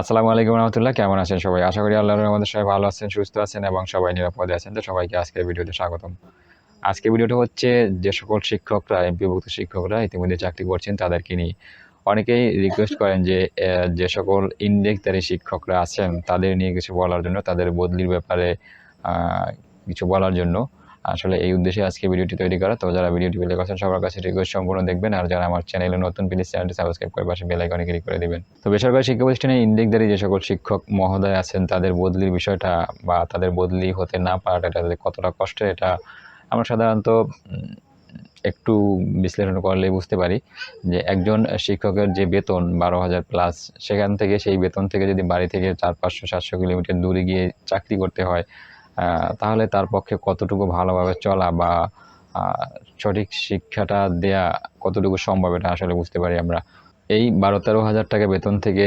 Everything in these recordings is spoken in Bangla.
আসসালামু আলাইকুম রহমতুল্লাহ, কেমন আছেন সবাই? আশা করি আল্লাহর আমাদের সবাই ভালো আছেন, সুস্থ আছেন এবং সবাই নিরাপদে আছেন। তো সবাইকে আজকের ভিডিওতে স্বাগতম। আজকের ভিডিওটা হচ্ছে যে সকল শিক্ষকরা, এমপিভুক্ত শিক্ষকরা ইতিমধ্যে চাকরি করছেন, তাদেরকে নিয়ে। অনেকেই রিকোয়েস্ট করেন যে যে সকল ইন্ডেক্সধারী শিক্ষকরা আছেন, তাদের নিয়ে কিছু বলার জন্য, তাদের বদলির ব্যাপারে কিছু বলার জন্য। আসলে এই উদ্দেশ্যে আজকে ভিডিওটি তৈরি করা। তো যারা ভিডিওটি পেলে করছেন সবার কাছে রিকোয়েস্ট সম্পূর্ণ দেখবেন। আর যারা আমার চ্যানেলে নতুন প্লিজ চ্যানেলটি সাবস্ক্রাইব করে পাশে বেল আইকনে ক্লিক করে দিবেন। তো বেসরকারি শিক্ষা প্রতিষ্ঠানে ইন্ডেক্সধারী যে সকল শিক্ষক মহোদয় আছেন, তাদের বদলির বিষয়টা বা তাদের বদলি হতে না পারাটা, এটা কতটা কষ্টের, এটা আমরা সাধারণত একটু বিশ্লেষণ করলে বুঝতে পারি যে একজন শিক্ষকের যে বেতন বারো হাজার প্লাস সেখান থেকে সেই বেতন থেকে যদি বাড়ি থেকে চার, পাঁচশো, সাতশো কিলোমিটার দূরে গিয়ে চাকরি করতে হয় তাহলে তার পক্ষে কতটুকু ভালোভাবে চলা বা সঠিক শিক্ষাটা দেয়া কতটুকু সম্ভব এটা আসলে বুঝতে পারি আমরা। এই বারো তেরো হাজার টাকা বেতন থেকে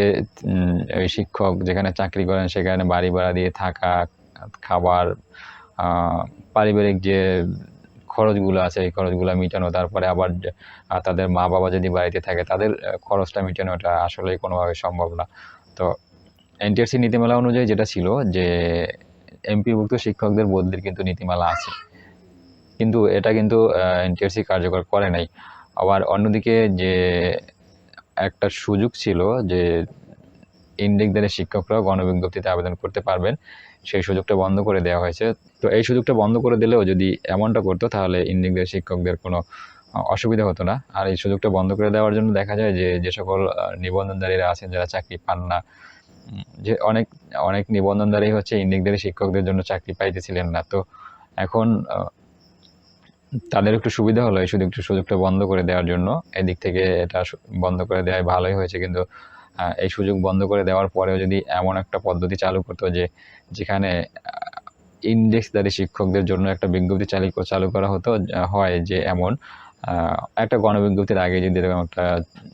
ওই শিক্ষক যেখানে চাকরি করেন সেখানে বাড়ি ভাড়া দিয়ে থাকা, খাবার পারিবারিক যে খরচগুলো আছে এই খরচগুলো মেটানো, তারপরে আবার তাদের মা বাবা যদি বাড়িতে থাকে তাদের খরচটা খরচটা মেটানোটা আসলেই কোনোভাবে সম্ভব না। তো, এনটিআরসি নীতিমালা অনুযায়ী যেটা ছিল যে এমপিভুক্ত শিক্ষকদের বদলির কিন্তু নীতিমালা আছে। কিন্তু এটা কিন্তু এনটিআরসি কার্যকর করে নাই। আবার অন্যদিকে যে একটা সুযোগ ছিল যে ইন্ডেক্সদারের শিক্ষকরাও গণবিজ্ঞপ্তিতে আবেদন করতে পারবেন সেই সুযোগটা বন্ধ করে দেওয়া হয়েছে। তো এই সুযোগটা বন্ধ করে দিলেও যদি এমনটা করতো তাহলে ইন্ডেক্সদের শিক্ষকদের কোনো অসুবিধা হতো না। আর এই সুযোগটা বন্ধ করে দেওয়ার জন্য দেখা যায় যে যে সকল আহ, নিবন্ধনধারীরা আছেন যারা চাকরি পান না যে অনেক অনেক নিবন্ধনধারী হচ্ছে ইন্ডেক্সদারী শিক্ষকদের জন্য চাকরি পাইতেছিলেন না। তো এখন তাদের একটু সুবিধা হলো, এই সুযোগটা সুযোগটা বন্ধ করে দেওয়ার জন্য। এদিক থেকে এটা বন্ধ করে দেওয়াই ভালোই হয়েছে, কিন্তু এই সুযোগ বন্ধ করে দেওয়ার পরেও যদি এমন একটা পদ্ধতি চালু করতো যে, যেখানে ইন্ডেক্সধারী শিক্ষকদের জন্য একটা বিজ্ঞপ্তি চালু চালু করা হতো হয় যে এমন একটা গণবিজ্ঞপ্তির আগে যদি এরকম একটা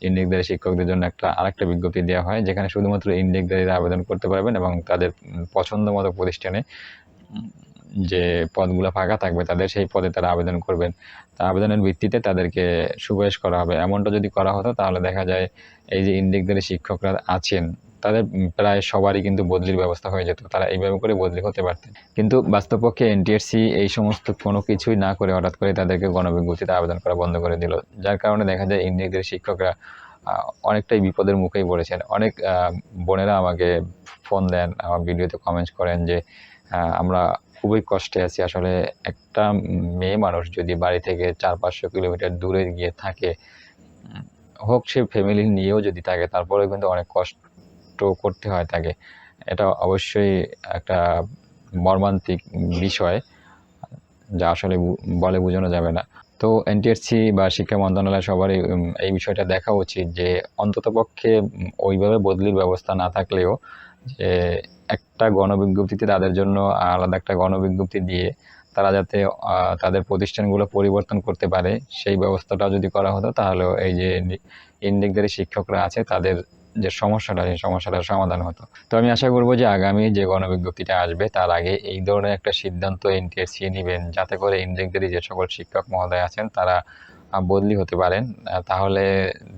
ইন্ডেক্সধারী শিক্ষকদের জন্য একটা আরেকটা বিজ্ঞপ্তি দেওয়া হয়, যেখানে শুধুমাত্র ইন্ডেক্সধারীরা আবেদন করতে পারবেন এবং তাদের পছন্দ মতো প্রতিষ্ঠানে যে পদগুলো ফাঁকা থাকবে, তাদের সেই পদে তারা আবেদন করবেন। তা আবেদনের ভিত্তিতে তাদেরকে সুপারিশ করা হবে। এমনটা যদি করা হতো, তাহলে দেখা যায় এই যে ইন্ডেক্সধারী শিক্ষকরা আছেন তাদের প্রায় সবারই কিন্তু বদলির ব্যবস্থা হয়ে যেত, তারা এইভাবে করে বদলি হতে পারতেন। কিন্তু বাস্তবপক্ষে এনটিএসসি এই সমস্ত কোনো কিছুই না করে হঠাৎ করে তাদেরকে গণবিজ্ঞপ্তিতে আবেদন করা বন্ধ করে দিল। যার কারণে দেখা যায় ইন্ডেক্সধারী শিক্ষকরা অনেকটাই বিপদের মুখেই পড়েছেন। অনেক বোনেরা আমাকে ফোন দেন, আমার ভিডিওতে কমেন্টস করেন যে আমরা খুবই কষ্টে আছি। আসলে একটা মেয়ে মানুষ যদি বাড়ি থেকে চার পাঁচশো কিলোমিটার দূরে গিয়ে থাকে, হোক সে ফ্যামিলি নিয়েও যদি থাকে, তারপরেও কিন্তু অনেক কষ্ট করতে হয় তাকে। এটা অবশ্যই একটা মর্মান্তিক বিষয়, যা আসলে বলে বোঝানো যাবে না। তো এনটিএসসি বা শিক্ষা মন্ত্রণালয় সবারই এই বিষয়টা দেখা উচিত যে, অন্ততপক্ষে ওইভাবে বদলির ব্যবস্থা না থাকলেও, যে একটা গণবিজ্ঞপ্তিতে তাদের জন্য আলাদা একটা গণবিজ্ঞপ্তি দিয়ে তারা যাতে তাদের প্রতিষ্ঠানগুলো পরিবর্তন করতে পারে, সেই ব্যবস্থাটা যদি করা হতো তাহলে এই যে ইন্ডেক্সধারী শিক্ষকরা আছে, তাদের যে সমস্যাটা, সেই সমস্যাটার সমাধান হতো। তো আমি আশা করব যে আগামী যে গণবিজ্ঞপ্তিটা আসবে, তার আগে এই ধরনের একটা সিদ্ধান্ত এনটিএসসি নেবেন, যাতে করে ইন্ডেক্সধারী যে সকল শিক্ষক মহোদয় আছেন, তারা বদলি হতে পারেন। তাহলে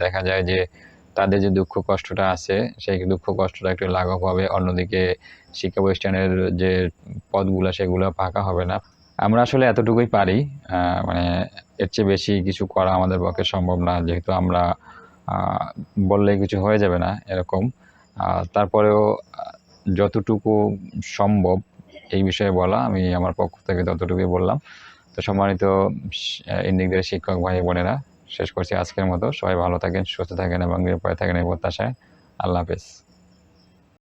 দেখা যায় যে তাদের যে দুঃখ কষ্টটা আছে, সেই দুঃখ কষ্টটা একটু লাঘব হবে। অন্যদিকে শিক্ষা প্রতিষ্ঠানের যে পদগুলো, সেগুলো ফাঁকা হবে না। আমরা আসলে এতটুকুই পারি। মানে এর চেয়ে বেশি কিছু করা আমাদের পক্ষে সম্ভব না। যেহেতু আমরা বললে কিছু হয়ে যাবে না এরকম। তারপরেও যতটুকু সম্ভব এই বিষয়ে বলা, আমি আমার পক্ষ থেকে ততটুকুই বললাম। তো সম্মানিত ইন্ডিকদের শিক্ষক ভাই বোনেরা, শেষ করছি আজকের মতো। সবাই ভালো থাকেন, সুস্থ থাকেন এবং নিরাপদে থাকেন এই প্রত্যাশায়। আল্লাহ হাফেজ।